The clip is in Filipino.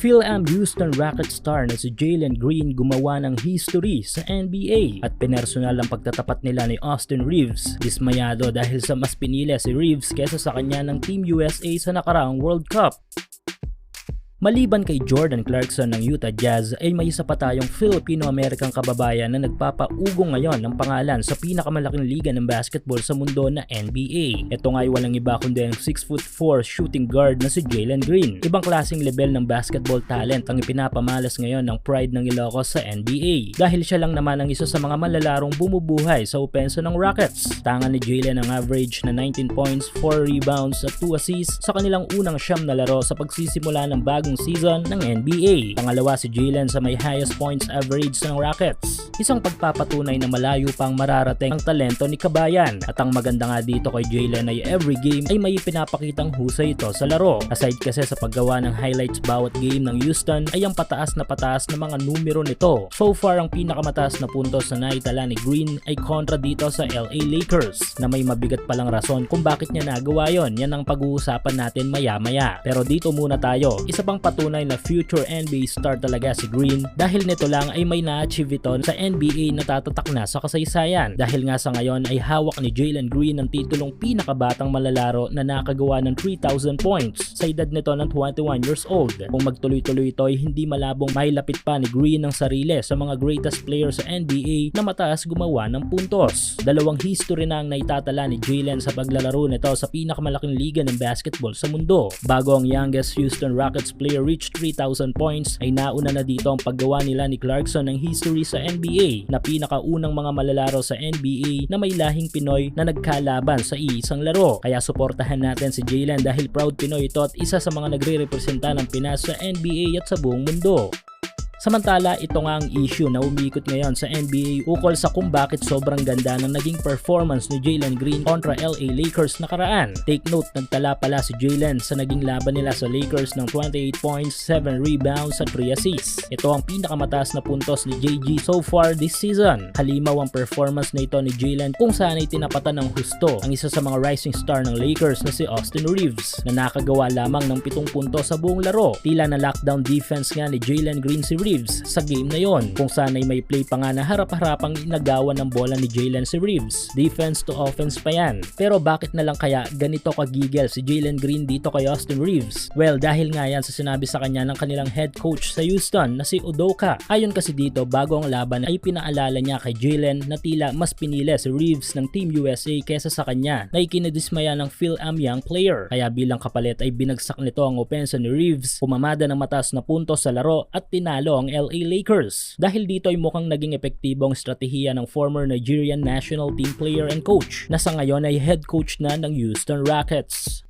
Phil-Am Houston Rocket star na si Jalen Green gumawa ng history sa NBA at pinersonal ang pagtatapat nila ni Austin Reeves. Dismayado dahil sa mas pinili si Reeves kesa sa kanya ng Team USA sa nakaraang World Cup. Maliban kay Jordan Clarkson ng Utah Jazz ay may isa pa tayong Filipino-Amerikang kababayan na nagpapaugong ngayon ng pangalan sa pinakamalaking liga ng basketball sa mundo na NBA. Ito nga ay walang iba kundi ang 6'4 shooting guard na si Jalen Green. Ibang klaseng level ng basketball talent ang ipinapamalas ngayon ng pride ng Ilocos sa NBA dahil siya lang naman ang isa sa mga malalarong bumubuhay sa opensa ng Rockets. Tangan ni Jalen ang average na 19 points, 4 rebounds at 2 assists sa kanilang unang siyam na laro sa pagsisimula ng bagong season ng NBA. Pangalawa si Jalen sa may highest points average ng Rockets. Isang pagpapatunay na malayo pang mararating ang talento ni Kabayan. At ang maganda nga dito kay Jalen ay every game ay may pinapakitang husay ito sa laro. Aside kasi sa paggawa ng highlights bawat game ng Houston ay ang pataas na pataas na mga numero nito. So far ang pinakamataas na puntos na naitala ni Green ay kontra dito sa LA Lakers na may mabigat palang rason kung bakit niya nagawa yon. Yan ang pag-uusapan natin maya maya. Pero dito muna tayo. Isa pang patunay na future NBA star talaga si Green dahil nito lang ay may na-achieve ito sa NBA na tatatak na sa kasaysayan dahil nga sa ngayon ay hawak ni Jalen Green ang titulong pinakabatang malalaro na nakagawa ng 3,000 points sa edad nito ng 21 years old. Kung magtuloy-tuloy ito ay hindi malabong mahilapit pa ni Green ang sarili sa mga greatest players sa NBA na mataas gumawa ng puntos. Dalawang history na ang naitatala ni Jalen sa paglalaro nito sa pinakamalaking liga ng basketball sa mundo. Bago ang youngest Houston Rockets player reach 3,000 points ay nauna na dito ang paggawa nila ni Clarkson ng history sa NBA na pinakaunang mga malalaro sa NBA na may lahing Pinoy na nagkalaban sa iisang laro. Kaya suportahan natin si Jalen dahil proud Pinoy ito at isa sa mga nagre-representa ng Pinas sa NBA at sa buong mundo. Samantala, ito nga ang issue na umiikot ngayon sa NBA ukol sa kung bakit sobrang ganda ng naging performance ni Jalen Green kontra LA Lakers nakaraan. Take note, nagtala pala si Jalen sa naging laban nila sa Lakers ng 28 points, 7 rebounds at 3 assists. Ito ang pinakamataas na puntos ni JG so far this season. Halimaw ang performance na ito ni Jalen kung saan ay tinapatan ng husto ang isa sa mga rising star ng Lakers na si Austin Reeves na nakagawa lamang ng 7 puntos sa buong laro. Tila na lockdown defense nga ni Jalen Green si Reeves Reeves sa game na yon kung saan ay may play pa nga na harap-harapang inagawan ng bola ni Jalen si Reeves. Defense to offense pa yan. Pero bakit na lang kaya ganito kagigil si Jalen Green dito kay Austin Reeves? Well, dahil nga yan sa sinabi sa kanya ng kanilang head coach sa Houston na si Udoka. Ayon kasi dito, bago ang laban ay pinaalala niya kay Jalen na tila mas pinili si Reeves ng Team USA kesa sa kanya na ikinadismaya ng Phil Am Young player. Kaya bilang kapalit ay binagsak nito ang opensa ni Reeves, pumamada ng mataas na puntos sa laro at tinalo ang LA Lakers. Dahil dito ay mukhang naging epektibong strategiya ng former Nigerian national team player and coach na sa ngayon ay head coach na ng Houston Rockets.